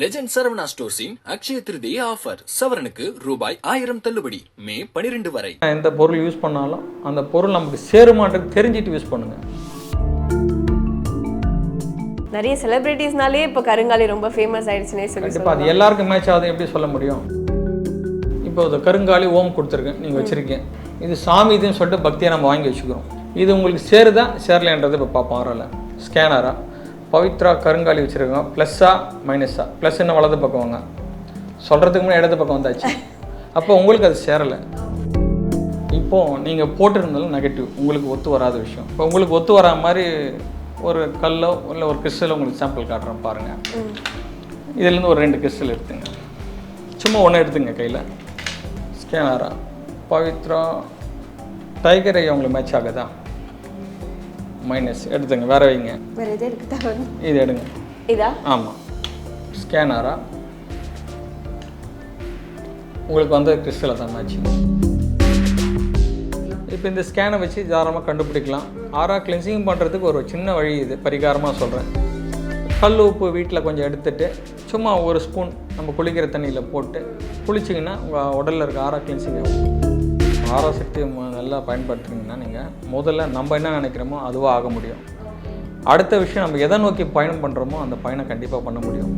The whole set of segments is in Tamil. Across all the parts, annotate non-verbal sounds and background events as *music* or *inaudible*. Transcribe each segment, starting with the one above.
லெஜண்ட் சரவணா ஸ்டோர்ஸின் அக்ஷய திருதிய ஆஃபர் சவரனுக்கு ரூபாய் ஆயிரம் தள்ளுபடி மே பனிரெண்டு வரை. எந்த பொருள் யூஸ் பண்ணாலும் அந்த பொருள் நமக்கு சேருமான்றது தெரிஞ்சுட்டு யூஸ் பண்ணுங்க. நிறைய செலிபிரிட்டிஸ்னாலே இப்போ கருங்காலி ரொம்ப ஃபேமஸ் ஆயிடுச்சுன்னே சொல்லி கண்டிப்பாக அது எல்லாருக்கும் மேட்ச் ஆகுது எப்படி சொல்ல முடியும்? இப்போ இந்த கருங்காலி ஓம் கொடுத்துருக்கேன் நீங்கள் வச்சுருக்கீங்க. இது சாமி இதுன்னு சொல்லிட்டு பக்தியை நம்ம வாங்கி வச்சுக்கிறோம். இது உங்களுக்கு சேருதா சேரலைன்றது இப்போ பார்ப்போம் வரல ஸ்கேனரா பவித்ரா கருங்காலி வச்சுருக்கோம் ப்ளஸ்ஸா மைனஸா ப்ளஸ் என்ன வலது பக்கம் வாங்க? சொல்கிறதுக்கு முன்னாடி இடது பக்கம் வந்தாச்சு. அப்போ உங்களுக்கு அது சேரலை. இப்போ நீங்கள் போட்டிருந்தாலும் நெகட்டிவ் உங்களுக்கு ஒத்து வராத விஷயம். இப்போ உங்களுக்கு ஒத்து வரா மாதிரி ஒரு கல்லோ இல்லை ஒரு கிறிஸ்டலோ உங்களுக்கு சாம்பிள் காட்டுறேன் பாருங்கள் இதுலேருந்து ஒரு ரெண்டு கிறிஸ்டல் எடுத்துங்க. சும்மா ஒன்று எடுத்துங்க கையில். ஸ்கேனரா பவித்ரா டைகர் ஐ உங்களுக்கு மேட்ச் ஆகுதா? மைனஸ் எடுத்துங்க வேற வைங்க. வேற எது தகவல் இது எடுங்க. இதா? ஆமாம் ஸ்கேனரா உங்களுக்கு வந்து கிறிஸ்டலை தான் மேட்சிங் இப்போ இந்த ஸ்கேனை வச்சு தாராளமாக கண்டுபிடிக்கலாம். ஆறா கிளென்சிங் பண்ணுறதுக்கு ஒரு சின்ன வழி இது. பரிகாரமாக சொல்கிறேன் கல் உப்பு வீட்டில் கொஞ்சம் எடுத்துட்டு சும்மா ஒரு ஸ்பூன் நம்ம குளிக்கிற தண்ணியில் போட்டு குளிச்சிங்கன்னா உங்கள் உடலில் இருக்க ஆறா கிளென்சிங் ஆகும். ஆறா சக்தியை ம- நல்லா பயன்படுத்துனீங்கன்னா நீங்கள் முதல்ல நம்ம என்ன நினைக்கிறோமோ அதுவாக ஆக முடியும். அடுத்த விஷயம் நம்ம எதை நோக்கி பயணம் பண்ணுறோமோ அந்த பயணம் கண்டிப்பாக பண்ண முடியும்.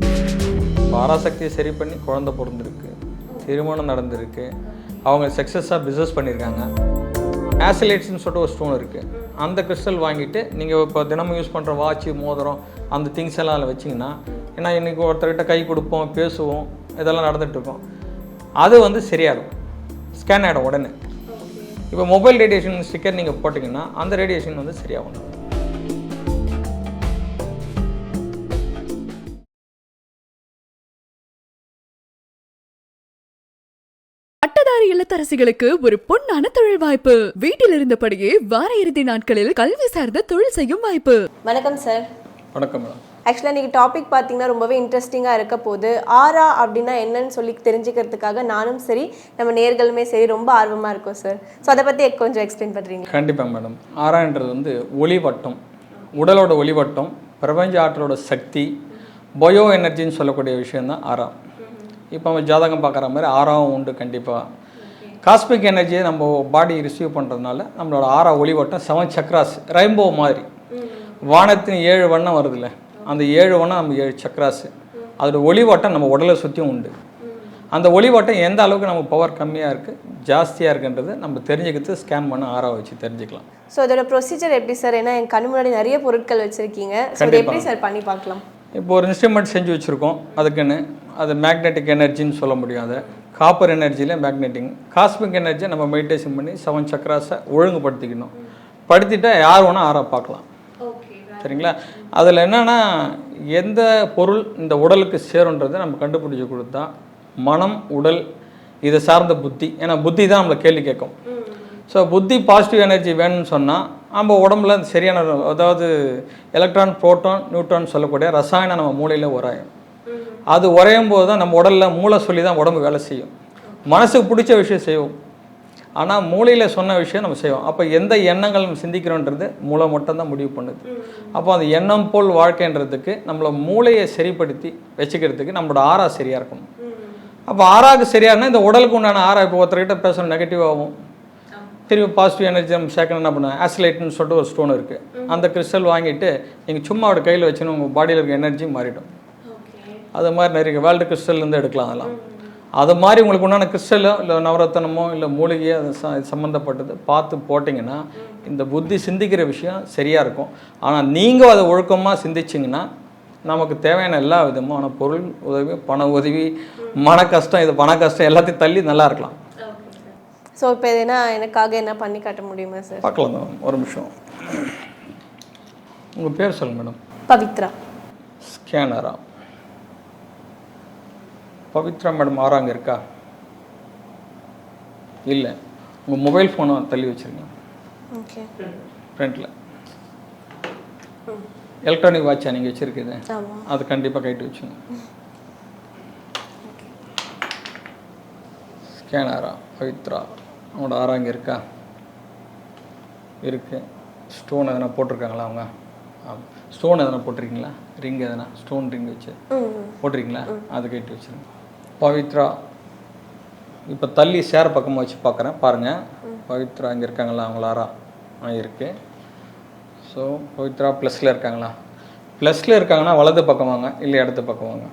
பாராசக்தியை சரி பண்ணி குழந்தை பிறந்திருக்கு திருமணம் நடந்திருக்கு அவங்க சக்ஸஸாக பிஸ்னஸ் பண்ணியிருக்காங்க. ஆசிலேட்ஸ்னு சொல்லிட்டு ஒரு ஸ்டோன் இருக்குது அந்த கிறிஸ்டல் வாங்கிட்டு நீங்கள் இப்போ தினமும் யூஸ் பண்ணுற வாட்ச் மோதிரம் அந்த திங்ஸ் எல்லாம் அதில் வச்சிங்கன்னா ஏன்னா இன்றைக்கி ஒருத்தர்கிட்ட கை கொடுப்போம் பேசுவோம் இதெல்லாம் நடந்துட்டு இருக்கோம். அது வந்து சரியாகும். ஸ்கேன் ஆகிடும் உடனே. இப்போ மொபைல் ரேடியேஷன் ஸ்டிக்கர் நீங்கள் போட்டிங்கன்னா அந்த ரேடியேஷன் வந்து சரியாகும். பட்டதாரி இல்லத்தரசிகளுக்கு ஒரு பொன்னான தொழில் வாய்ப்பு. வீட்டில் இருந்தபடியே வார இறுதி நாட்களில் கல்வி சார்ந்த தொழில் செய்யும் வாய்ப்பு. வணக்கம் சார். வணக்கம் மேடம். ஆக்சுவலாக இன்றைக்கி டாபிக் பார்த்தீங்கன்னா ரொம்பவே இன்ட்ரெஸ்டிங்காக இருக்க போகுது. ஆரா அப்படின்னா என்னன்னு சொல்லி தெரிஞ்சுக்கிறதுக்காக நானும் சரி நம்ம நேர்களுமே சரி ரொம்ப ஆர்வமாக இருக்கோம் சார் ஸோ அதை பற்றி கொஞ்சம் எக்ஸ்பிளைன் பண்ணுறீங்க கண்டிப்பாக மேடம் ஆறான்றது வந்து ஒளிவட்டம். உடலோட ஒளிவட்டம் பிரபஞ்ச ஆற்றலோட சக்தி பயோ எனர்ஜின்னு சொல்லக்கூடிய விஷயம்தான் ஆறாம் இப்போ நம்ம ஜாதகம் பார்க்குற மாதிரி ஆறாவும் உண்டு கண்டிப்பாக காஸ்மிக் எனர்ஜியை நம்ம பாடி ரிசீவ் பண்ணுறதுனால நம்மளோட ஆறா ஒளிவட்டம் செவன் சக்ராஸ் ரெயின்போ மாதிரி. வானத்தின் ஏழு வண்ணம் வருதுல்ல. அந்த ஏழு வண்ணம் நம்ம ஏழு சக்ராஸ் அதோட ஒளிவட்டம் நம்ம உடலை சுற்றியும் உண்டு. அந்த ஒளிவட்டம் எந்த அளவுக்கு நம்ம பவர் கம்மியாக இருக்குது ஜாஸ்தியாக இருக்குன்றது நம்ம தெரிஞ்சுக்கிறது ஸ்கேன் பண்ண ஆறா வச்சு தெரிஞ்சுக்கலாம். ஸோ இதோட ப்ரொசீஜர் எப்படி சார் ஏன்னா என் கண்ணு முன்னாடி நிறைய பொருட்கள் வச்சுருக்கீங்க. எப்படி சார் பண்ணி பார்க்கலாம்? இப்போ ஒரு இன்ஸ்ட்ருமெண்ட் செஞ்சு வச்சுருக்கோம். அதுக்குன்னு அது மேக்னெட்டிக் எனர்ஜின்னு சொல்ல முடியும் அதை. காப்பர் எனர்ஜியில் மேக்னெட்டிங் காஸ்மிக் எனர்ஜியை நம்ம மெடிடேஷன் பண்ணி செவன் சக்கராஸை ஒழுங்குபடுத்திக்கணும். படுத்திட்டா யார் வேணால் ஆறா பார்க்கலாம். சரிங்களா? அதில் என்னென்னா எந்த பொருள் இந்த உடலுக்கு சேருன்றதை நம்ம கண்டுபிடிச்சி கொடுத்தா மனம் உடல் இதை சார்ந்த புத்தி ஏன்னா புத்தி தான் நம்மளை கேள்வி கேட்கும். ஸோ புத்தி பாசிட்டிவ் எனர்ஜி வேணும்னு சொன்னால் நம்ம உடம்புல சரியான அதாவது எலக்ட்ரான் புரோட்டான் நியூட்ரான் சொல்லக்கூடிய ரசாயனம் நம்ம மூளையில் உராயும். அது உரையும் போது தான் நம்ம உடலில் மூளை சொல்லி தான் உடம்பு வேலை செய்யும். மனசுக்கு பிடிச்ச விஷயம் செய்வோம். ஆனால் மூளையில் சொன்ன விஷயம் நம்ம செய்வோம். அப்போ எந்த எண்ணங்கள் நம்ம சிந்திக்கிறோன்றது மூளை மட்டும்தான் முடிவு பண்ணுது. அப்போ அந்த எண்ணம் போல் வாழ்க்கைன்றதுக்கு நம்மளை மூளையை சரிப்படுத்தி வச்சுக்கிறதுக்கு நம்மளோட ஆறா சரியாக இருக்கணும். அப்போ ஆறாக்கு சரியானா இந்த உடலுக்கு உண்டான ஆறா இப்போ ஒருத்தர்கிட்ட பேசணும் நெகட்டிவ் ஆகும். திரும்பி பாசிட்டிவ் எனர்ஜி நம்ம சேர்க்கணும் என்ன பண்ணுவேன் ஆசிலேட்னு சொல்லிட்டு ஒரு ஸ்டோன் இருக்குது அந்த கிறிஸ்டல் வாங்கிட்டு நீங்கள் சும்மா அவட கையில் வச்சுன்னு உங்கள் பாடியில் இருக்க எனர்ஜி மாறிடும். அது மாதிரி நிறைய வேர்ல்டு கிறிஸ்டல்லேருந்து எடுக்கலாம் அதெல்லாம். அது மாதிரி உங்களுக்கு உண்டான கிறிஸ்டலோ இல்லை நவரத்தனமோ இல்லை மூலிகையோ அது ச சம்மந்தப்பட்டது பார்த்து போட்டிங்கன்னா இந்த புத்தி சிந்திக்கிற விஷயம் சரியாக இருக்கும். ஆனால் நீங்கள் அதை ஒழுக்கமாக சிந்திச்சிங்கன்னா நமக்கு தேவையான எல்லா விதமான பொருள் உதவி பண உதவி மன கஷ்டம் இது பண கஷ்டம் எல்லாத்தையும் தள்ளி நல்லா இருக்கலாம். ஸோ இப்போ எதுனா எனக்காக என்ன பண்ணி காட்ட முடியுமா சார்? பார்க்கலாம் மேடம். ஒரு நிமிஷம். உங்கள் பேர் சொல்லுங்க மேடம். பவித்ரா. ஸ்கேனரா? பவித்ரா மேடம் ஆறாங்க இருக்கா? இல்லை. உங்கள் மொபைல் ஃபோனை தள்ளி வச்சுருங்க. ஓகே ஃப்ரண்ட்டில் எலக்ட்ரானிக் வாட்சா நீங்கள் வச்சுருக்குது அது கண்டிப்பாக கைட்டு வச்சுங்க ஸ்கேனரா பவித்ரா? அவங்களோட ஆறாங்க இருக்கா? இருக்கு. ஸ்டோன் எதனா போட்டிருக்காங்களா அவங்க? ஸ்டோன் எதனா போட்டிருக்கீங்களா? ரிங் எதனா? ஸ்டோன் ரிங் வச்சு போட்டிருக்கீங்களா? அதை கட்டி வச்சுருங்க. பவித்ரா. இப்போ தள்ளி சேர பக்கமாக வச்சு பார்க்குறேன் பாருங்கள் பவித்ரா இங்கே இருக்காங்களா? அவங்கள ஆறா. ஆ இருக்கு. ஸோ பவித்ரா ப்ளஸில் இருக்காங்களா? ப்ளஸில் இருக்காங்கன்னா வலது பக்கம் வாங்க. இல்லை இடது பக்கம் வாங்க.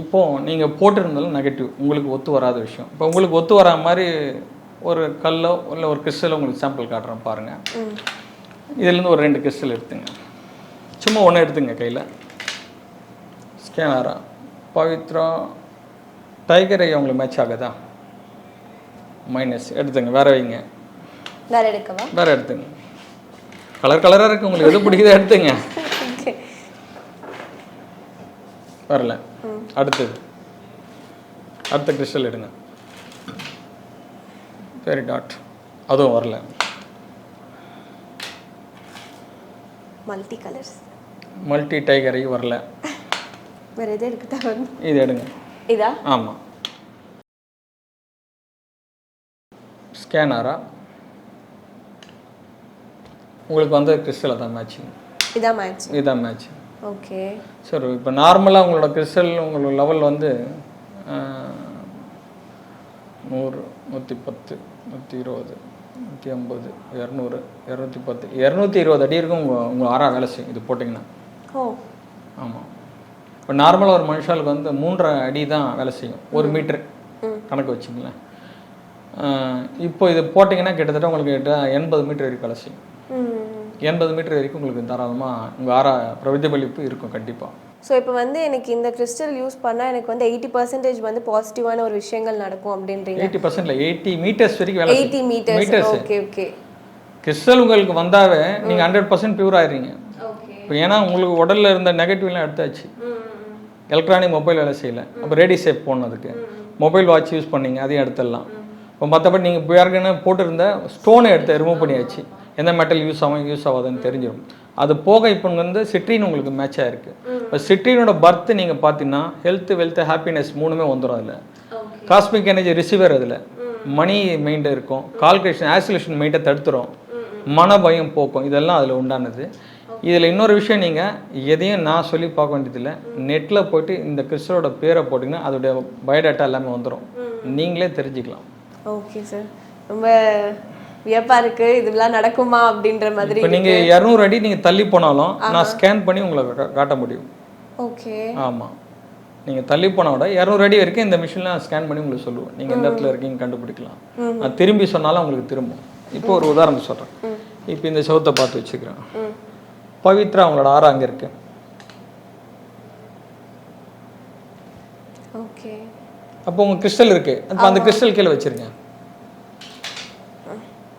இப்போ நீங்கள் போட்டிருந்தாலும் நெகட்டிவ் உங்களுக்கு ஒத்து வராத விஷயம். இப்போ உங்களுக்கு ஒத்து வரா மாதிரி ஒரு கல்லோ இல்லை ஒரு கிறிஸ்டலோ உங்களுக்கு சாம்பிள் காட்டுறேன் பாருங்கள் இதுலேருந்து ஒரு ரெண்டு கிறிஸ்டல் எடுத்துங்க. சும்மா ஒன்று எடுத்துங்க கையில். ஸ்கேனரா பவித்ரா டைகர் உங்களுக்கு மேட்ச் ஆகுதா? மைனஸ் எடுத்துங்க வேற வைங்க. வேற எடுக்கவா? வேற எடுத்துங்க. கலர் கலராக இருக்கு உங்களுக்கு. எது பிடிக்குதோ எடுத்துங்க. வரல. அடுத்தது. அடுத்த கிறிஸ்டல் எடுங்க. சரி டாட் அதுவும் வரல. மல்டி கலர்ஸ் மல்டி டைகரை வரல. வேற எது எடுக்கட்டா வந்து இது எடுங்க. இதா? ஆமாம் ஸ்கேனரா உங்களுக்கு வந்து கிறிஸ்டல் தான் மேட்சிங் இதா மேட்ச் இதுதான் மேட்ச் ஓகே சரி இப்போ நார்மலாக உங்களோட கிறிஸ்டல் உங்களோட லெவல் வந்து நூறு நூற்றி பத்து நூற்றி இருபது நூற்றி ஐம்பது இரநூறு இரநூத்தி பத்து. இரநூத்தி இருபது அடி இருக்கும் உங்கள் உங்கள் ஆறா வேலை செய்யும் இது போட்டிங்கன்னா. ஓ. ஆமாம் இப்போ நார்மலாக ஒரு மனுஷாளுக்கு வந்து மூன்றரை அடி தான் வேலை செய்யும். ஒரு மீட்ரு. கணக்கு வச்சுங்களேன். இப்போ இது போட்டிங்கன்னா கிட்டத்தட்ட உங்களுக்கு கிட்ட எண்பது மீட்டர் வரைக்கும் வேலை செய்யும். எண்பது மீட்டர் வரைக்கும் உங்களுக்கு தாராளமாக உங்கள் ஆறா பிரதிபலிப்பு இருக்கும் கண்டிப்பாக ஸோ இப்போ வந்து எனக்கு இந்த கிறிஸ்டல் யூஸ் பண்ணால் எனக்கு வந்து எயிட்டி பர்சன்டேஜ் வந்து பாசிட்டிவான ஒரு விஷயங்கள் நடக்கும் அப்படின்றீங்க. எயிட்டி பர்சன்ட்ல எயிட்டி மீட்டர்ஸ் வரைக்கும் வேலை eighty metres metres okay okay crystal உங்களுக்கு வந்தாவே நீங்க ஹண்ட்ரட் பர்சன்ட் பியூர் ஆயிடுறீங்க. இப்போ ஏன்னா உங்களுக்கு உடல்ல இருந்த நெகட்டிவ்லாம் எடுத்தாச்சு. எலக்ட்ரானிக் மொபைல் வேலை செய்யல. அப்போ ரேடி சேஃப் போனதுக்கு மொபைல் வாட்ச் யூஸ் பண்ணீங்க அதையும் எடுத்துடலாம். இப்போ மற்றபடி நீங்கள் இப்போ ஏற்கனவே போட்டிருந்த ஸ்டோனை எடுத்து ரிமூவ் பண்ணியாச்சு. எந்த மெட்டல் யூஸ் ஆகும் யூஸ் ஆகாதுன்னு தெரிஞ்சிடும். அது போக இப்போ வந்து சிட்ரின் உங்களுக்கு மேட்ச் ஆயிருக்கு. இப்போ சிட்ரினோட பர்த் நீங்கள் பார்த்தீங்கன்னா ஹெல்த் வெல்த் ஹாப்பினஸ் மூணுமே வந்துடும் அதில். காஸ்மிக் எனர்ஜி ரிசீவர் அதில். மணி மைண்ட் இருக்கும். கால்குலேஷன் ஆசிலேஷன் மைண்டை தடுத்துரும். மன பயம் போக்கும். இதெல்லாம் அதில் உண்டானது. இதில் இன்னொரு விஷயம் நீங்கள் எதையும் நான் சொல்லி பார்க்க வேண்டியதில்லை. நெட்டில் போயிட்டு இந்த கிறிஸ்டலோட பேரை போட்டிங்கன்னா அதோடைய பயோடேட்டா எல்லாமே வந்துடும் நீங்களே தெரிஞ்சுக்கலாம். Okay sir. ரொம்ப வியப்பா இருக்கு. இதெல்லாம் நடக்குமா அப்படின்ற மாதிரி இப்போ நீங்கள் இரநூறு அடி நீங்கள் தள்ளி போனாலும் நான் ஸ்கேன் பண்ணி உங்களுக்கு கா- காட்ட முடியும். ஓகே. ஆமாம் நீங்கள் தள்ளி போனால் விட இரநூறு அடி வரைக்கும் இந்த மிஷினில் நான் ஸ்கேன் பண்ணி உங்களுக்கு சொல்லுவேன். நீங்கள் எந்த இடத்துல இருக்கீங்க கண்டுபிடிக்கலாம். நான் திரும்பி சொன்னாலும் உங்களுக்கு திரும்பும். இப்போ ஒரு உதாரணம் சொல்கிறேன் இப்போ இந்த செவத்தை பார்த்து வச்சுக்கிறேன். பவித்ரா அவங்களோட ஆறா அங்கே இருக்கு. ஓகே. அப்போ உங்கள் கிறிஸ்டல் இருக்கு. அப்போ அந்த கிறிஸ்டல் கீழே வச்சிருங்க.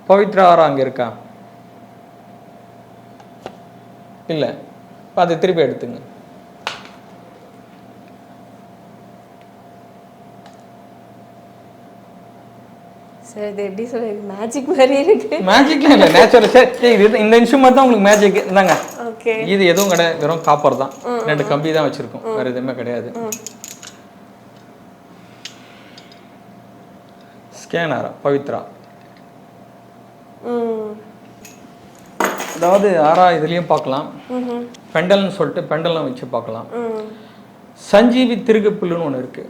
பவித்ரா ஆறா அங்கே இருக்கா? இல்லை. அதை திருப்பி எடுத்துங்க. சார் இது எப்படி சொல்றது? மேஜிக் மாதிரி இருக்கு. மேஜிக்லாம் இல்லை நேச்சுரல் சார் இது இந்த இன்ஸ்ட்ருமெண்ட் தான் உங்களுக்கு மேஜிக் இந்தாங்க. ஓகே இது எதுவும் கிடையாது. வெறும் காப்பர் தான். ரெண்டு கம்பி தான் வச்சிருக்கோம். வேற எதுவுமே கிடையாது. ஸ்கேனரா பவித்ரா. அதாவது ஆறா இதுலயும் பார்க்கலாம். பெண்டல்னு சொல்லிட்டு பெண்டல்லாம் வச்சு பார்க்கலாம். சஞ்சீவி திருகுப்புல்லுன்னு ஒன்று இருக்கு.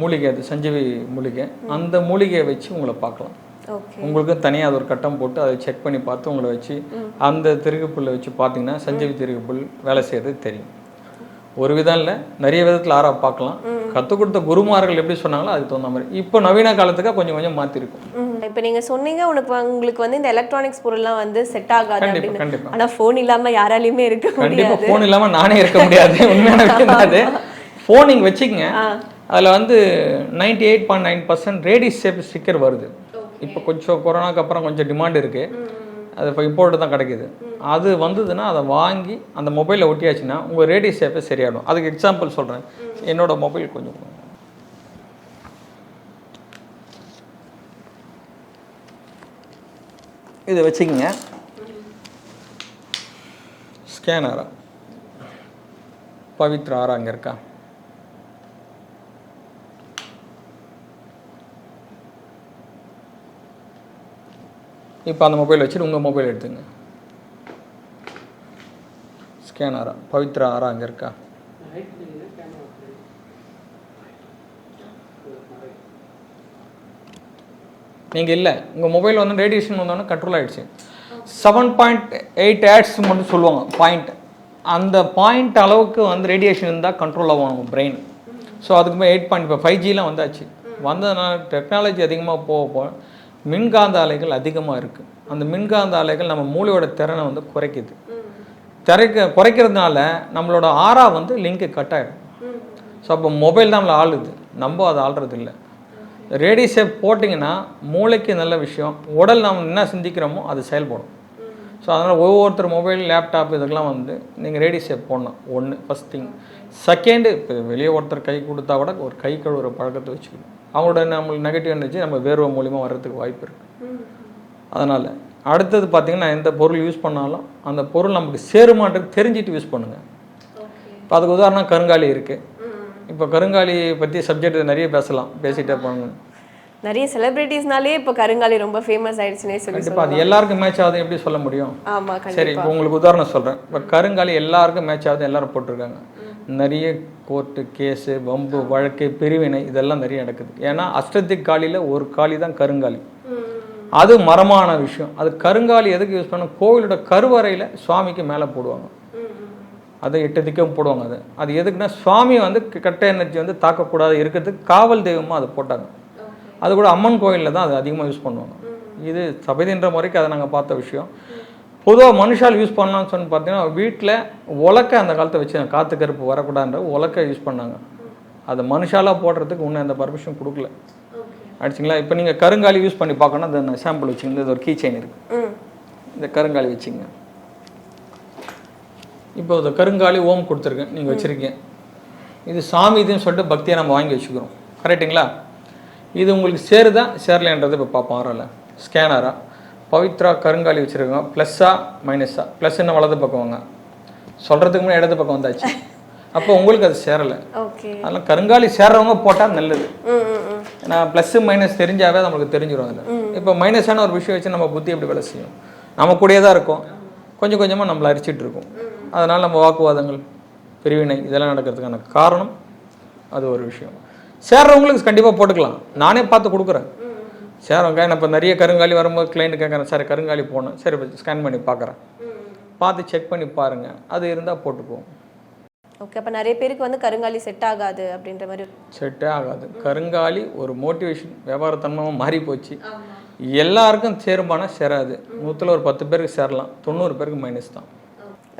மூலிகை அது சஞ்சீவி மூலிகை. அந்த மூலிகையை வச்சு உங்களை பார்க்கலாம். உங்களுக்கு தனியாக அது ஒரு கட்டம் போட்டு அதை செக் பண்ணி பார்த்து உங்களை வச்சு அந்த திருகுப்புல்லை வச்சு பார்த்தீங்கன்னா சஞ்சீவி திருகுப்புல் வேலை செய்யறது தெரியும். ஒரு விதம் இல்லை நிறைய விதத்தில் ஆறா பார்க்கலாம். கற்றுக் கொடுத்த குருமார்கள் எப்படி சொன்னாங்களோ அதுக்கு தகுந்த மாதிரி. இப்போ நவீன காலத்துக்கு கொஞ்சம் கொஞ்சம் மாற்றிருக்கும் இப்போ நீங்க சொன்னீங்க உனக்கு உங்களுக்கு வந்து இந்த எலக்ட்ரானிக்ஸ் பொருள்லாம் வந்து செட் ஆகாது அப்படின்னு. கண்டிப்பா. ஆனா ஃபோன் இல்லாம யாராலையுமே இருக்க கண்டிப்பா முடியாது. ஃபோன் இல்லாம நானே இருக்க முடியாது. உண்மையான அது. *laughs* ஃபோன் நீங்க வச்சுக்கங்க அதுல வந்து ninety eight point nine percent RadiSafe sticker வருது இப்போ கொஞ்சம் கொரோனாக்கு அப்புறம் கொஞ்சம் டிமாண்ட் இருக்கு. அது இப்போ இம்போர்ட் தான் கிடைக்குது. அது வந்ததுன்னா அதை வாங்கி அந்த மொபைலில் ஒட்டியாச்சுன்னா உங்கள் ரேடியஸ் சேஃபே சரியாயிடும். அதுக்கு எக்ஸாம்பிள் சொல்கிறேன் என்னோட மொபைல் கொஞ்சம். இதை வச்சுக்கங்க. ஸ்கேனரா பவித்ரா ஆறா அங்கே இருக்கா? இப்போ அந்த மொபைல் வச்சுட்டு உங்கள் மொபைல் எடுத்துங்க. ஸ்கேனரா பவித்ரா ஆரா அங்கே இருக்கா? நீங்கள் இல்லை உங்கள் மொபைல் வந்து ரேடியேஷன் வந்தோடனே கண்ட்ரோல் ஆகிடுச்சு செவன் பாயிண்ட் எயிட் ஆட்ஸ் மட்டும் சொல்லுவாங்க பாயிண்ட் அந்த பாயிண்ட் அளவுக்கு வந்து ரேடியேஷன் இருந்தால் கண்ட்ரோல் ஆகும் நம்ம பிரெயின் ஸோ அதுக்கு எயிட் பாயிண்ட் இப்போ ஃபைவ் ஜிலாம் வந்தாச்சு. வந்ததுனால டெக்னாலஜி அதிகமாக போக போக மின்காந்த அலைகள் அதிகமாக இருக்குது அந்த மின்காந்த அலைகள் நம்ம மூளையோட திறனை வந்து குறைக்குது. திரைக்க குறைக்கிறதுனால நம்மளோட ஆறா வந்து லிங்க்கு கட் ஆகிடும் ஸோ அப்போ மொபைல் தான் நம்மளை ஆளுது. நம்ம அதை ஆள்றது இல்லை. ரேடியேஷன் போட்டிங்கன்னா மூளைக்கு நல்ல விஷயம். உடல் நாம் என்ன சிந்திக்கிறோமோ அது செயல்படும். ஸோ அதனால் ஒவ்வொருத்தர் மொபைல் லேப்டாப் இதுக்கெல்லாம் வந்து நீங்கள் ரேடி சேப் போடணும். ஒன்று ஃபஸ்ட் திங் செகண்டு இப்போ வெளியே ஒருத்தர் கை கொடுத்தா கூட ஒரு கை கழுவுற பழக்கத்தை வச்சுக்கணும். அவங்களோட நம்மளுக்கு நெகட்டிவ் எனர்ஜி நம்ம வேர்வை மூலிமா வர்றதுக்கு வாய்ப்பு இருக்குது அதனால் அடுத்தது பார்த்தீங்கன்னா எந்த பொருள் யூஸ் பண்ணாலும் அந்த பொருள் நமக்கு சேருமான்றது தெரிஞ்சுட்டு யூஸ் பண்ணுங்கள் இப்போ அதுக்கு உதாரணம் கருங்காலி இருக்குது இப்போ கருங்காலி பற்றி சப்ஜெக்ட் நிறைய பேசலாம். பேசிகிட்டே போங்க. நிறைய செலிபிரிட்டிஸ்னாலே இப்போ கருங்காலி ரொம்ப ஃபேமஸ் ஆயிடுச்சுனே சொல்லி கண்டிப்பாக அது எல்லாருக்கும் மேட்ச் ஆகுது எப்படி சொல்ல முடியும்? சரி இப்போ உங்களுக்கு உதாரணம் சொல்கிறேன் இப்போ கருங்காலி எல்லாருக்கும் மேட்ச் ஆகுது எல்லாரும் போட்டிருக்காங்க. நிறைய கோர்ட்டு கேஸு வம்பு வழக்கு பிரிவினை இதெல்லாம் நிறைய நடக்குது. ஏன்னா அஷ்டத்திக் காலியில் ஒரு காலி தான் கருங்காலி. அது மரமான விஷயம். அது கருங்காலி எதுக்கு யூஸ் பண்ண கோவிலோட கருவறையில் சுவாமிக்கு மேலே போடுவாங்க. அதை எட்டு திக்கம் போடுவாங்க அது. அது எதுக்குன்னா சுவாமி வந்து கெட்ட எனர்ஜி வந்து தாக்கக்கூடாது இருக்கிறதுக்கு காவல் தெய்வமாக அதை போட்டாங்க. அது கூட அம்மன் கோயிலில் தான் அது அதிகமாக யூஸ் பண்ணுவாங்க. இது சபைதின்ற முறைக்கு அதை நாங்கள் பார்த்த விஷயம். பொதுவாக மனுஷால் யூஸ் பண்ணலாம்னு சொல்லி பார்த்தீங்கன்னா வீட்டில் உலக்க அந்த காலத்தை வச்சு காற்று கருப்பு வரக்கூடாதுன்ற உலக்க யூஸ் பண்ணாங்க. அதை மனுஷாலாக போடுறதுக்கு இன்னும் எந்த பர்மிஷன் கொடுக்கல. அடிச்சிங்களா? இப்போ நீங்கள் கருங்காலி யூஸ் பண்ணி பார்க்கணும் அந்த சாம்பிள் வச்சுங்க இது ஒரு கீ செயின் இருக்குது இந்த கருங்காலி வச்சுங்க இப்போ இந்த கருங்காலி ஓம் கொடுத்துருக்கேன் நீங்கள் வச்சுருக்கீங்க. இது சாமி இதுன்னு சொல்லிட்டு பக்தியை நம்ம வாங்கி வச்சுக்கிறோம். கரெக்டுங்களா இது உங்களுக்கு சேருதா? சேரலைன்றது இப்போ பார்ப்போம். ஆறல ஸ்கேனரா பவித்ரா கருங்காலி வச்சுருக்கோம். ப்ளஸ்ஸா மைனஸா ப்ளஸ் என்ன வலது பக்கம் வாங்க? சொல்கிறதுக்கு முன்னாடி இடது பக்கம் வந்தாச்சு. *laughs* அப்போ உங்களுக்கு அது சேரலை. ஓகே. அதெல்லாம் கருங்காலி சேர்றவங்க போட்டால் நல்லது. ஏன்னா ப்ளஸ்ஸு மைனஸ் தெரிஞ்சாவே நம்மளுக்கு தெரிஞ்சிடும் அதில். இப்போ மைனஸான ஒரு விஷயம் வச்சு நம்ம புத்தி எப்படி வேலை செய்யும்? நம்ம கூடயே தான் இருக்கும். கொஞ்சம் கொஞ்சமாக நம்மளை அரிச்சிட்டு இருக்கும். அதனால் நம்ம வாக்குவாதங்கள் பிரிவினை இதெல்லாம் நடக்கிறதுக்கான காரணம் அது ஒரு விஷயம். சேர்றவங்களுக்கு கண்டிப்பாக போட்டுக்கலாம். நானே பார்த்து கொடுக்குறேன். சேர்றவங்க நான் இப்போ நிறைய கருங்காலி வரும்போது கிளைண்ட் கேட்குறேன் சார் கருங்காலி போனேன் சரி ஸ்கேன் பண்ணி பார்க்குறேன் பார்த்து செக் பண்ணி பாருங்கள் அது இருந்தால் போட்டுக்குவோம். ஓகே அப்போ நிறைய பேருக்கு வந்து கருங்காலி செட் ஆகாது அப்படின்ற மாதிரி செட்டே ஆகாது. கருங்காலி ஒரு மோட்டிவேஷன் வியாபாரத்தன்மையாக மாறி போச்சு எல்லாருக்கும் சேருமானா சேராது. நூற்றில் ஒரு பத்து பேருக்கு சேரலாம். தொண்ணூறு பேருக்கு மைனஸ் தான்.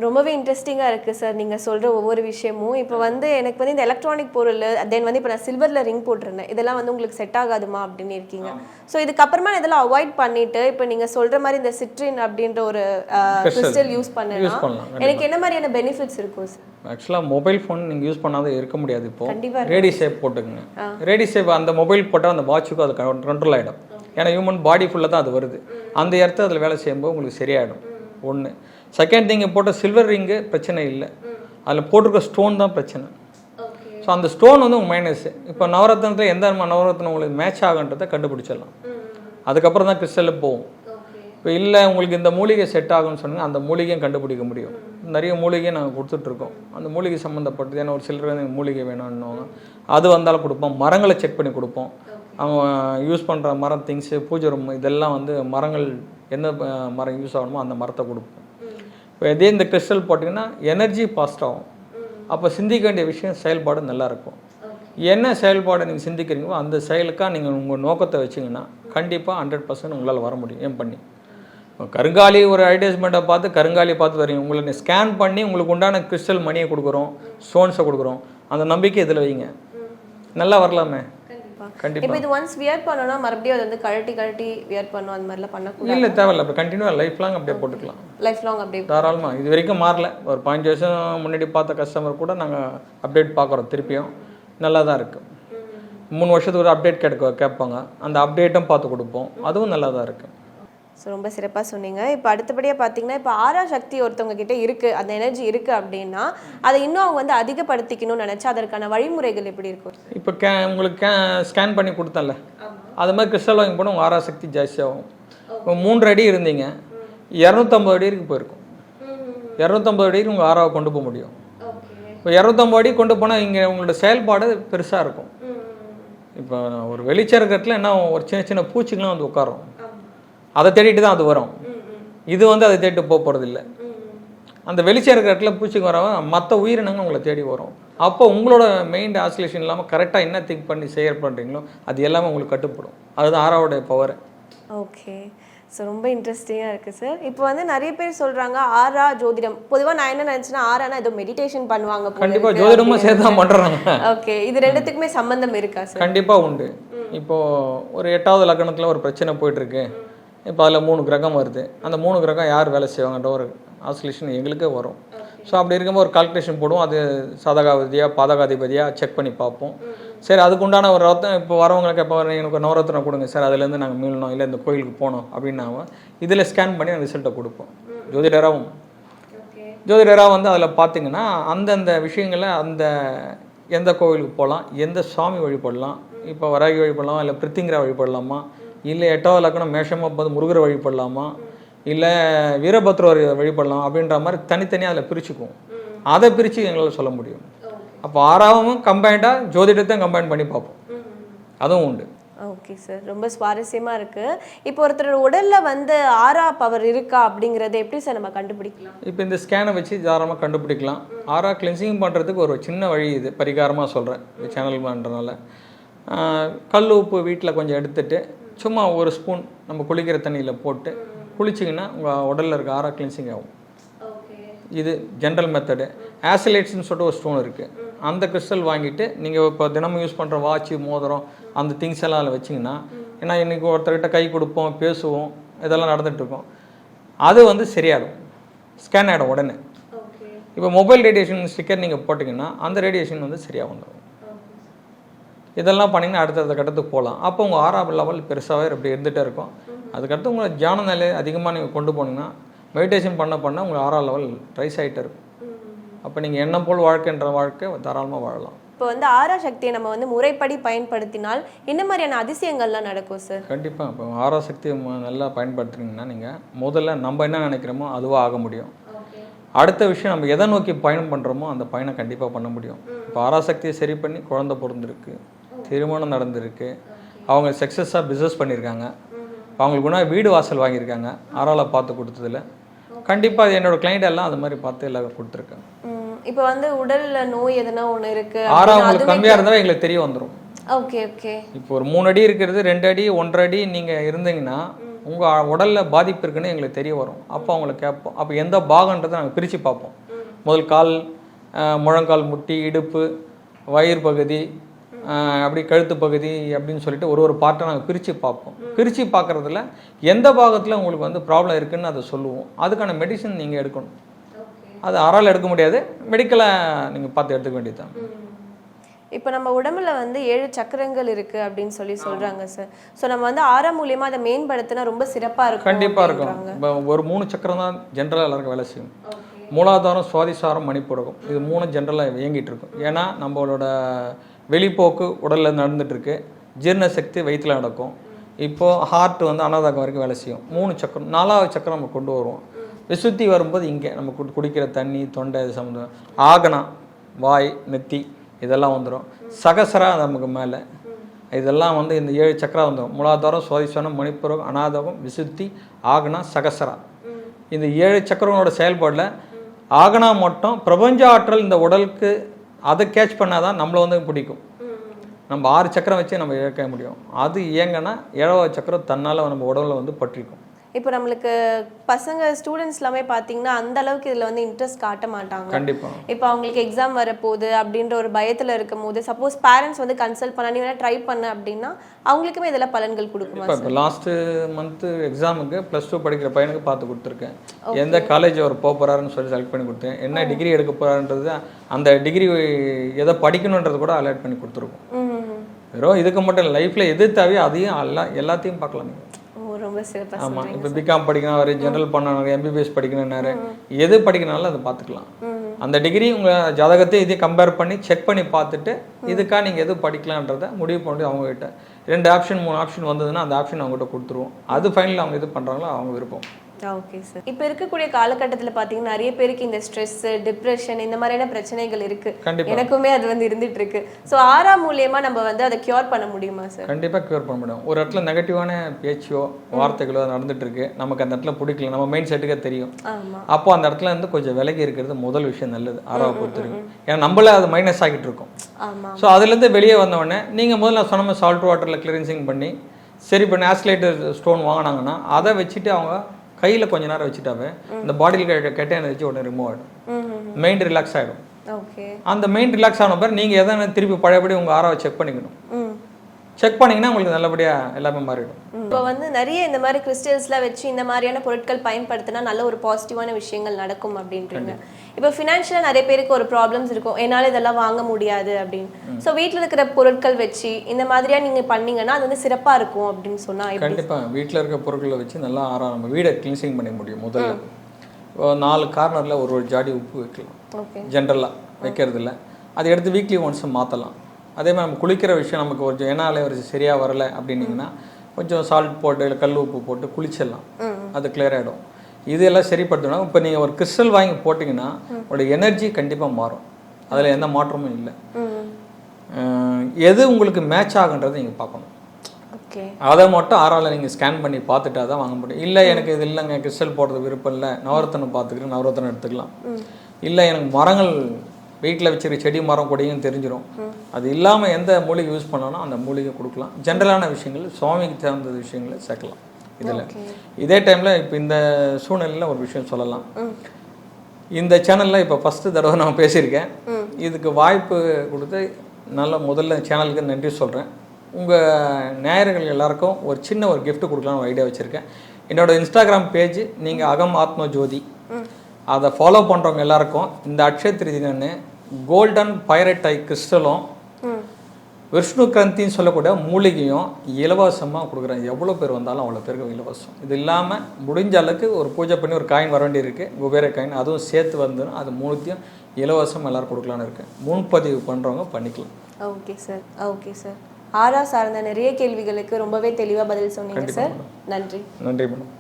ரொம்பவே இன்ட்ரெஸ்டிங்காக இருக்குது சார் நீங்கள் சொல்கிற ஒவ்வொரு விஷயமும். இப்போ வந்து எனக்கு வந்து இந்த எலக்ட்ரானிக் பொருள் தென் வந்து இப்போ நான் சில்வரில் ரிங் போட்டிருந்தேன். இதெல்லாம் வந்து உங்களுக்கு செட் ஆகாதுமா அப்படின்னு இருக்கீங்க. ஸோ இதுக்கப்புறமா இதெல்லாம் அவாய்ட் பண்ணிட்டு இப்போ நீங்கள் சொல்கிற மாதிரி இந்த சிட்ரின் அப்படின்ற ஒரு கிறிஸ்டல் யூஸ் பண்ணலாம் எனக்கு என்ன மாதிரியான பெனிஃபிட்ஸ் இருக்கும் சார் ஆக்சுவலாக மொபைல் ஃபோன் நீங்கள் யூஸ் பண்ணாத இருக்க முடியாது இப்போ. ரேடி சேப் போட்டுக்குங்க. ரேடி சேப் அந்த மொபைல் போட்டால் அந்த வாட்சுக்கும் அது கண்ட்ரோல் ஆகிடும் ஏன்னா ஹியூமன் பாடி ஃபுல்லாக தான் அது வருது. அந்த இடத்த அதில் வேலை செய்யும்போது உங்களுக்கு சரியாயிடும். ஒன்று செகண்ட் திங் போட்ட சில்வர் ரிங்கு பிரச்சனை இல்லை. அதில் போட்டிருக்க ஸ்டோன் தான் பிரச்சனை. ஸோ அந்த ஸ்டோன் வந்து உங்கள் மைனஸ் இப்போ நவரத்னத்தில் எந்த நவரத்னம் உங்களுக்கு மேட்ச் ஆகுன்றதை கண்டுபிடிச்சிடலாம். அதுக்கப்புறம் தான் கிறிஸ்டலில் போகும். இப்போ இல்லை உங்களுக்கு இந்த மூலிகை செட் ஆகும்னு சொன்னால் அந்த மூலிகையும் கண்டுபிடிக்க முடியும். நிறைய மூலிகை நாங்கள் கொடுத்துட்ருக்கோம். அந்த மூலிகை சம்மந்தப்பட்டது ஏன்னா ஒரு சிலர் எனக்கு மூலிகை வேணும்னுவாங்க. அது வந்தாலும் கொடுப்போம். மரங்களை செக் பண்ணி கொடுப்போம். அவங்க யூஸ் பண்ணுற மரம் திங்ஸு பூஜை ரூம் இதெல்லாம் வந்து மரங்கள் எந்த மரம் யூஸ் ஆகணுமோ அந்த மரத்தை கொடுப்போம். இதே இந்த கிறிஸ்டல் போட்டிங்கன்னா எனர்ஜி பாஸ்ட் ஆகும். அப்போ சிந்திக்க வேண்டிய விஷயம் செயல்பாடு நல்லா இருக்கும். என்ன செயல்பாடை நீங்கள் சிந்திக்கிறீங்களோ அந்த செயலுக்காக நீங்கள் உங்கள் நோக்கத்தை வச்சிங்கன்னா கண்டிப்பாக ஹண்ட்ரட் பர்சன்ட் உங்களால் வர முடியும். ஏன் பண்ணி? இப்போ கருங்காலி ஒரு அட்வர்டைஸ்மெண்ட்டை பார்த்து கருங்காலி பார்த்து வரீங்க உங்களை ஸ்கேன் பண்ணி உங்களுக்கு உண்டான கிறிஸ்டல் மணியை கொடுக்குறோம் ஸ்டோன்ஸை கொடுக்குறோம். அந்த நம்பிக்கை இதில் வைங்க. நல்லா வரலாமே. இப்போ இது ஒன்ஸ் வியர் பண்ணோம்னா மறுபடியும் அது வந்து கழட்டி கழட்டி வியர் பண்ணும் அந்த மாதிரிலாம் பண்ணக்கூடாது? இல்லை தேவையில்ல. இப்போ கண்டினியூவாக லைஃப் லாங் அப்படியே போட்டுக்கலாம். லைஃப் லாங் அப்படியே. தாராளமாக இது வரைக்கும் மாறல. ஒரு பதினஞ்சு வருஷம் முன்னாடி பார்த்த கஸ்டமர் கூட நாங்கள் அப்டேட் பார்க்குறோம் திருப்பியும். நல்லா தான் இருக்குது மூணு வருஷத்துக்கு ஒரு அப்டேட் கேட்க கேட்பாங்க. அந்த அப்டேட்டும் பார்த்து கொடுப்போம். அதுவும் நல்லா தான் இருக்குது ஸோ ரொம்ப சிறப்பாக சொன்னீங்க. இப்போ அடுத்தபடியாக பார்த்தீங்கன்னா இப்போ ஆறா சக்தி ஒருத்தவங்க கிட்ட இருக்குது அந்த எனர்ஜி இருக்குது அப்படின்னா அதை இன்னும் அவங்க வந்து அதிகப்படுத்திக்கணும்னு நினச்சா அதற்கான வழிமுறைகள் எப்படி இருக்கும்? இப்போ கே உங்களுக்கு கே ஸ்கேன் பண்ணி கொடுத்தேன்ல. அது மாதிரி கிறிஸ்டல் வாங்கி போனால் உங்கள் ஆராசக்தி ஜாஸ்தியாகும் இப்போ மூன்று அடி இருந்தீங்க இரநூத்தம்பது அடி வரைக்கும் போயிருக்கும் இரநூத்தம்பது அடிக்கு உங்கள் ஆறாவை கொண்டு போக முடியும். இப்போ இரநூத்தம்பது அடி கொண்டு போனால் இங்கே உங்களோட செயல்பாடு பெருசாக இருக்கும். இப்போ ஒரு வெளிச்சம் இருக்கிறதுல என்ன ஒரு சின்ன சின்ன பூச்சிகள்லாம் வந்து உட்காரும். அதை தேடிட்டு தான் அது வரும். இது வந்து அதை தேடிட்டு போக போகிறது இல்லை அந்த வெளிச்சம் இருக்கிற இடத்துல பூச்சிக்கு வரவன் மற்ற உயிரினங்கள் உங்களை தேடி வரும். அப்போ உங்களோட மெயின் ஆசிலேஷன் இல்லாமல் கரெக்டாக என்ன திங்க் பண்ணி செயல் பண்ணுறீங்களோ அது எல்லாமே உங்களுக்கு கட்டுப்படும். அதுதான் ஆறாவோடைய பவர் ஓகே. ஸோ ரொம்ப இன்ட்ரெஸ்டிங்காக இருக்குது சார் இப்போ வந்து நிறைய பேர் சொல்கிறாங்க ஆரா ஜோதிடம். பொதுவாக நான் என்ன நினச்சேன்னா ஆரானா ஏதோ மெடிடேஷன் பண்ணுவாங்க கண்டிப்பாக ஜோதிடமும் சேர்த்து தான் பண்ணுறாங்க ஓகே. இது ரெண்டுத்துக்குமே சம்பந்தம் இருக்கா சார் கண்டிப்பாக உண்டு. இப்போது ஒரு எட்டாவது லக்னத்தில் ஒரு பிரச்சனை போயிட்டுருக்கு இப்போ அதில் மூணு கிரகம் வருது. அந்த மூணு கிரகம் யார் வேலை செய்வாங்கன்ற ஒரு ஆசோலேஷன் எங்களுக்கே வரும். ஸோ அப்படி இருக்கும்போது ஒரு கால்குலேஷன் போடுவோம். அது சதகாதிபதியாக பாதகாதிபதியாக செக் பண்ணி பார்ப்போம். சரி அதுக்கு உண்டான ஒரு ரத்தம் இப்போ வரவங்களுக்கு எப்போ எனக்கு ஒரு நவரத்னம் கொடுங்க. சார் அதுலேருந்து நாங்கள் மீளணும். இல்லை இந்த கோயிலுக்கு போனோம் அப்படின்னாவும் இதில் ஸ்கேன் பண்ணி ரிசல்ட்டை கொடுப்போம். ஜோதிடராகவும். ஜோதிடராக வந்து அதில் பார்த்தீங்கன்னா அந்தந்த விஷயங்களை அந்த எந்த கோவிலுக்கு போகலாம்? எந்த சுவாமி வழிபடலாம்? இப்போ வராகி வழிபடலாம்? இல்லை பிரித்திங்கிரா வழிபடலாமா? இல்லை எட்டாவது லக்கணம் மேஷமாக பார்த்து முருகரை வழிபடலாமா? இல்லை வீரபத்ரர் வழிபடலாம் அப்படின்ற மாதிரி தனித்தனியாக அதில் பிரிச்சுக்குவோம். அதை பிரித்து எங்களால் சொல்ல முடியும். அப்போ ஆறாவும் கம்பைண்டாக ஜோதிடத்தை கம்பைன் பண்ணி பார்ப்போம். அதுவும் உண்டு. ஓகே சார் ரொம்ப சுவாரஸ்யமாக இருக்குது இப்போ ஒருத்தர் உடலில் வந்து ஆரா பவர் இருக்கா அப்படிங்கிறத எப்படி சார் நம்ம கண்டுபிடிக்கலாம்? இப்போ இந்த ஸ்கேனை வச்சு தாராளமாக கண்டுபிடிக்கலாம். ஆறா கிளென்சிங் பண்ணுறதுக்கு ஒரு சின்ன வழி இது. பரிகாரமாக சொல்கிறேன் இந்த சேனல் பண்ணுறதுனால கல் உப்பு வீட்டில் கொஞ்சம் எடுத்துட்டு சும்மா ஒரு ஸ்பூன் நம்ம குளிக்கிற தண்ணியில் போட்டு குளிச்சிங்கன்னா உங்கள் உடலில் இருக்க ஆறா கிளென்சிங் ஆகும். இது ஜென்ரல் மெத்தடு ஆசிலேட்ஸ்னு சொல்லிட்டு ஒரு ஸ்டோன் இருக்குது அந்த கிறிஸ்டல் வாங்கிட்டு நீங்கள் இப்போ தினமும் யூஸ் பண்ணுற வாட்ச் மோதிரம் அந்த திங்ஸ் எல்லாம் அதில் வச்சிங்கன்னா ஏன்னா இன்றைக்கி ஒருத்தர்கிட்ட கை கொடுப்போம் பேசுவோம் இதெல்லாம் நடந்துட்டு இருக்கோம். அது வந்து சரியாகும். ஸ்கேன் ஆகிடும் உடனே. இப்போ மொபைல் ரேடியேஷன் ஸ்டிக்கர் நீங்கள் போட்டிங்கன்னா அந்த ரேடியேஷன் வந்து சரியாக வந்துடும் இதெல்லாம் பண்ணிங்கன்னா அடுத்தடுத்த கட்டத்துக்கு போகலாம். அப்போ உங்கள் ஆறாம் லெவல் பெருசாகவே அப்படி இருந்துகிட்டே இருக்கும். அதுக்கடுத்து உங்களை தியான நிலை அதிகமாக நீங்கள் கொண்டு போனீங்கன்னா மெடிடேஷன் பண்ண பண்ண உங்கள் ஆறாம் லெவல் ரைஸ் ஆகிட்டே இருக்கும். அப்போ நீங்கள் எண்ணம் போல் வாழ்க்கைன்ற வாழ்க்கை தாராளமாக வாழலாம். இப்போ வந்து ஆரா சக்தியை நம்ம வந்து முறைப்படி பயன்படுத்தினால் என்ன மாதிரியான அதிசயங்கள்லாம் நடக்கும் சார் கண்டிப்பாக இப்போ ஆராசக்தியை ம- நல்லா பயன்படுத்துனீங்கன்னா நீங்கள் முதல்ல நம்ம என்ன நினைக்கிறோமோ அதுவாக ஆக முடியும். அடுத்த விஷயம் நம்ம எதை நோக்கி பயணம் பண்ணுறோமோ அந்த பயணம் கண்டிப்பாக பண்ண முடியும். இப்போ ஆராசக்தியை சரி பண்ணி குழந்தை பிறந்திருக்கு. திருமணம் நடந்திருக்கு. அவங்க சக்ஸஸாக பிஸ்னஸ் பண்ணியிருக்காங்க. அவங்களுக்கு வீடு வாசல் வாங்கியிருக்காங்க. ஆறால பார்த்து கொடுத்ததுல. கண்டிப்பாக அது என்னோட client எல்லாம் அது மாதிரி பார்த்து எல்லாரும் கொடுத்துருக்காங்க. இப்போ வந்து உடல்ல நோய் எதனா ஒன்று இருக்கு ஆறா உங்களுக்கு கம்மியாக இருந்தால் எங்களுக்கு தெரிய வந்துடும் ஓகே ஓகே. இப்போ ஒரு மூணு அடி இருக்கிறது ரெண்டு அடி ஒன்றரை அடி நீங்கள் இருந்தீங்கன்னா உங்கள் உடலில் பாதிப்பு இருக்குன்னு எங்களுக்கு தெரிய வரும். அப்போ அவங்கள கேட்போம். அப்போ எந்த பாகன்றதை நாங்கள் பிரித்து பார்ப்போம். முதல் கால் முழங்கால் முட்டி இடுப்பு வயிறு பகுதி அப்படி கழுத்து பகுதி அப்படின்னு சொல்லிட்டு ஒரு ஒரு பார்ட்டை நாங்கள் பிரித்து பார்ப்போம். பிரித்து பார்க்குறதுல எந்த பாகத்தில் உங்களுக்கு வந்து ப்ராப்ளம் இருக்குன்னு அதை சொல்லுவோம். அதுக்கான மெடிசன் நீங்கள் எடுக்கணும். அது அறால் எடுக்க முடியாது. மெடிக்கலை நீங்கள் பார்த்து எடுத்துக்க வேண்டியதுதான். இப்போ நம்ம உடம்புல வந்து ஏழு சக்கரங்கள் இருக்கு அப்படின்னு சொல்லி சொல்றாங்க சார் ஸோ நம்ம வந்து ஆறா மூலியமா அதை மேம்படுத்தினா ரொம்ப சிறப்பா இருக்கும் கண்டிப்பாக இருக்கும். ஒரு மூணு சக்கரம் தான் ஜென்ரலாக எல்லாருக்கும் வேலை செய்யும். மூலாதாரம் சுவாதிசாரம் மணிப்புடகம் இது மூணு ஜென்ரலாக இயங்கிட்டு இருக்கும். ஏன்னா நம்மளோட வெளிப்போக்கு உடலில் நடந்துகிட்ருக்கு ஜீரண சக்தி வயிற்றில் நடக்கும். இப்போது ஹார்ட் வந்து அனாதாகம் வரைக்கும் வேலை செய்யும். மூணு சக்கரம் நாலாவது சக்கரம் நம்ம கொண்டு வருவோம். விசுத்தி வரும்போது இங்கே நம்ம குடிக்கிற தண்ணி தொண்டை இது சம்மந்தம். ஆகனா வாய் நெத்தி இதெல்லாம் வந்துடும் சகசரா நமக்கு மேலே. இதெல்லாம் வந்து இந்த ஏழு சக்கரா வந்துடும் மூலாதாரம் சுவாதிசனம் மணிப்புரம் அனாதகம் விசுத்தி ஆகனா சகசரா. இந்த ஏழு சக்கரங்களோட செயல்பாடில் ஆகனா மட்டும் பிரபஞ்ச ஆற்றல் இந்த உடலுக்கு அதை கேட்ச் பண்ணாதான் நம்மளை வந்து பிடிக்கும். நம்ம ஆறு சக்கரம் வச்சு நம்ம இழக்க முடியும். அது இயங்கன்னா ஏழாவது சக்கரம் தன்னால் நம்ம உடல்ல வந்து பற்றிக்கும். இப்போ நம்மளுக்கு பசங்க ஸ்டூடெண்ட்ஸ் எல்லாமே பார்த்தீங்கன்னா அந்த அளவுக்கு இதில் வந்து இன்ட்ரெஸ்ட் காட்ட மாட்டாங்க. கண்டிப்பாக இப்போ அவங்களுக்கு எக்ஸாம் வரப்போகுது அப்படின்ற ஒரு பயத்தில் இருக்கும் போது சப்போஸ் பேரண்ட்ஸ் வந்து கன்சல்ட் பண்ண நீ வேணா ட்ரை பண்ண அப்படின்னா அவங்களுக்குமே இதெல்லாம் பலன்கள் கொடுக்குமா இப்போ லாஸ்ட்டு மந்த்து எக்ஸாமுக்கு ப்ளஸ் டூ படிக்கிற பையனுக்கு பார்த்து கொடுத்துருக்கேன். எந்த காலேஜ் அவர் போக போகிறாருன்னு சொல்லி செலக்ட் பண்ணி கொடுத்தேன். என்ன டிகிரி எடுக்க போகிறாருன்றது அந்த டிகிரி எதை படிக்கணுன்றது கூட அலர்ட் பண்ணி கொடுத்துருக்கோம். வெறும் இதுக்கு மட்டும் லைஃப்பில் எது தேவையோ அதையும் எல்லாம் எல்லாத்தையும் பார்க்கலாம் நீங்கள் ரொம்ப சிறப்பாக ஆமாம் இப்போ பிகாம் படிக்கணும் அவர் ஜென்ரல் பண்ணணும் எம்பிபிஎஸ் படிக்கணும்னாரு எது படிக்கணும்னாலும் அதை பார்த்துக்கலாம். அந்த டிகிரி உங்கள் ஜாதகத்தை இதையும் கம்பேர் பண்ணி செக் பண்ணி பார்த்துட்டு இதுக்காக நீங்கள் எது படிக்கலான்றதை முடிவு பண்ணி அவங்ககிட்ட. ரெண்டு ஆப்ஷன் மூணு ஆப்ஷன் வந்ததுன்னா அந்த ஆப்ஷன் அவங்ககிட்ட கொடுத்துருவோம். அது ஃபைனல் அவங்க இது பண்ணுறாங்களோ அவங்க விருப்பம். ஓகே சார் இப்போ இருக்கக்கூடிய காலகட்டத்தில் பார்த்தீங்கன்னா நிறைய பேருக்கு இந்த ஸ்ட்ரெஸ் டிப்ரெஷன் இந்த மாதிரியான பிரச்சனைகள் இருக்கு. எனக்குமே அது வந்து இருந்துட்டு இருக்கு ஸோ ஆறா மூலியமா நம்ம வந்து அதை கியூர் பண்ண முடியுமா சார் கண்டிப்பாக க்யூர் பண்ண முடியும். ஒரு இடத்துல நெகட்டிவான பேச்சோ வார்த்தைகளோ நடந்துட்டு இருக்கு நமக்கு அந்த இடத்துல பிடிக்கல. நம்ம மைண்ட் செட்டுக்கே தெரியும். அப்போ அந்த இடத்துல இருந்து கொஞ்சம் விலகி இருக்கிறது முதல் விஷயம் நல்லது. ஆறாவை பொறுத்த வரைக்கும். ஏன்னா நம்மளே அது மைனஸ் ஆகிட்டு இருக்கோம். ஸோ அதுலேருந்து வெளியே வந்த உடனே நீங்கள் முதல்ல சொன்ன மாதிரி சால்ட் வாட்டரில் கிளீன்சிங் பண்ணி சரி பண்ணி ஆஸ்லேட்டர் ஸ்டோன் வாங்கினாங்கன்னா அதை வச்சுட்டு அவங்க கையில் கொஞ்ச நேரம் வச்சுட்டாவே இந்த பாடியில் கெட்ட எனர்ஜி உடனே ரிமூவ் ஆகிடும் மைண்ட் ரிலாக்ஸ் ஆகிடும் அந்த மெயின் ரிலாக்ஸ் ஆன பிறகு நீங்கள் எதனா திருப்பி பழையபடி உங்கள் ஆறாவை செக் பண்ணிக்கணும். செக் பண்ணிங்கன்னா உங்களுக்கு நல்லபடியாக எல்லாமே மாறிடும். இப்போ வந்து நிறைய இந்த மாதிரி கிறிஸ்டல்ஸ்லாம் வச்சு இந்த மாதிரியான பொருட்கள் பயன்படுத்தினா நல்ல ஒரு பாசிட்டிவான விஷயங்கள் நடக்கும் அப்படின்றீங்க. இப்போ ஃபினான்ஷியலாக நிறைய பேருக்கு ஒரு ப்ராப்ளம்ஸ் இருக்கும். என்னால் இதெல்லாம் வாங்க முடியாது அப்படின்னு. ஸோ வீட்டில் இருக்கிற பொருட்கள் வச்சு இந்த மாதிரியா நீங்கள் பண்ணீங்கன்னா அது வந்து சிறப்பாக இருக்கும் அப்படின்னு சொன்னால் கண்டிப்பாக வீட்டில் இருக்க பொருட்களை வச்சு நல்லா நம்ம வீடை கிளீன்சிங் பண்ண முடியும் முதல்ல. நாலு கார்னரில் ஒரு ஒரு ஜாடி உப்பு வைக்கலாம். ஓகே. ஜென்ரலாக வைக்கிறது இல்ல அதை எடுத்து வீக்லி ஒன்ஸ் மாற்றலாம் அதே மாதிரி நம்ம குளிக்கிற விஷயம் நமக்கு கொஞ்சம் என்னால் ஒரு சரியாக வரல அப்படின்னீங்கன்னா கொஞ்சம் சால்ட் போட்டு இல்லை கல் உப்பு போட்டு குளிச்சிடலாம். அது clear ஆகிடும் இதெல்லாம் சரிப்படுத்தணும் இப்போ நீங்கள் ஒரு கிறிஸ்டல் வாங்கி போட்டிங்கன்னா உங்களோட எனர்ஜி கண்டிப்பாக மாறும். அதில் எந்த மாற்றமும் இல்லை. எது உங்களுக்கு மேட்ச் ஆகுன்றதை நீங்கள் பார்க்கணும். ஓகே. அதை மட்டும் ஆறால் நீங்கள் ஸ்கேன் பண்ணி பார்த்துட்டா தான் வாங்க முடியும். இல்லை எனக்கு இது இல்லைங்க கிறிஸ்டல் போடுறது விருப்பம் இல்லை. நவரத்தனம் பார்த்துக்கிறேன் நவரத்தனம் எடுத்துக்கலாம். இல்லை எனக்கு மரங்கள் வீட்டில் வச்சிருக்க செடி மரம் கொடியும் தெரிஞ்சிடும் அது இல்லாமல் எந்த மூலிகை யூஸ் பண்ணணும் அந்த மூலிகை கொடுக்கலாம். ஜென்ரலான விஷயங்கள் சுவாமிக்கு தேர்ந்த விஷயங்களை சேர்க்கலாம். இதில். இதே டைமில் இப்போ இந்த சூழ்நிலையில் ஒரு விஷயம் சொல்லலாம். இந்த சேனலில் இப்போ ஃபஸ்ட்டு தடவை நான் பேசியிருக்கேன். இதுக்கு வாய்ப்பு கொடுத்து நல்ல முதல்ல சேனலுக்கு நன்றி சொல்கிறேன் உங்கள் நேயர்கள் எல்லாருக்கும் ஒரு சின்ன ஒரு gift கொடுக்கலாம்னு ஒரு ஐடியா வச்சுருக்கேன். என்னோட இன்ஸ்டாகிராம் பேஜ் நீங்கள் அகம் ஆத்ம ஜோதி அதை ஃபாலோ பண்ணுறவங்க எல்லாருக்கும் இந்த அக்ஷய திருதினு கோல்டன் பைரட்டை கிறிஸ்டலும் ம் விஷ்ணு கிரந்தின்னு சொல்லக்கூடிய மூலிகையும் இலவசமாக கொடுக்குறேன். எவ்வளோ பேர் வந்தாலும் அவ்வளோ பேருக்கு இலவசம். இது இல்லாமல் முடிஞ்ச அளவுக்கு ஒரு பூஜை பண்ணி ஒரு காயின் வர வேண்டியிருக்கு. குபேர காயின் அதுவும் சேர்த்து வந்துடும் அது மூணுத்தையும் இலவசம் எல்லாரும் கொடுக்கலான்னு இருக்கேன் முன்பதிவு பண்ணுறவங்க பண்ணிக்கலாம். Okay sir okay sir aura சார்ந்த நிறைய கேள்விகளுக்கு ரொம்பவே தெளிவாக பதில் சொன்னீங்க சார் நன்றி. நன்றி மேடம்.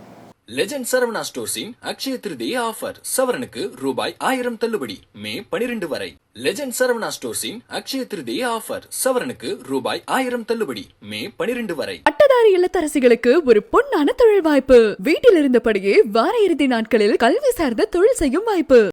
லெஜெண்ட் சரவணா ஸ்டோர்ஸின் அக்ஷய திருதிய ஆஃபர் சவரனுக்கு ரூபாய் ஆயிரம் தள்ளுபடி மே பனிரெண்டு வரை. லெஜெண்ட் சரவணா ஸ்டோர்ஸின் அக்ஷய திருதிய ஆஃபர் சவரனுக்கு ரூபாய் ஆயிரம் தள்ளுபடி மே பனிரெண்டு வரை. பட்டதாரி இல்லத்தரசிகளுக்கு ஒரு பொன்னான தொழில் வாய்ப்பு. வீட்டில் இருந்தபடியே வார இறுதி நாட்களில் கல்வி சார்ந்த தொழில் செய்யும் வாய்ப்பு.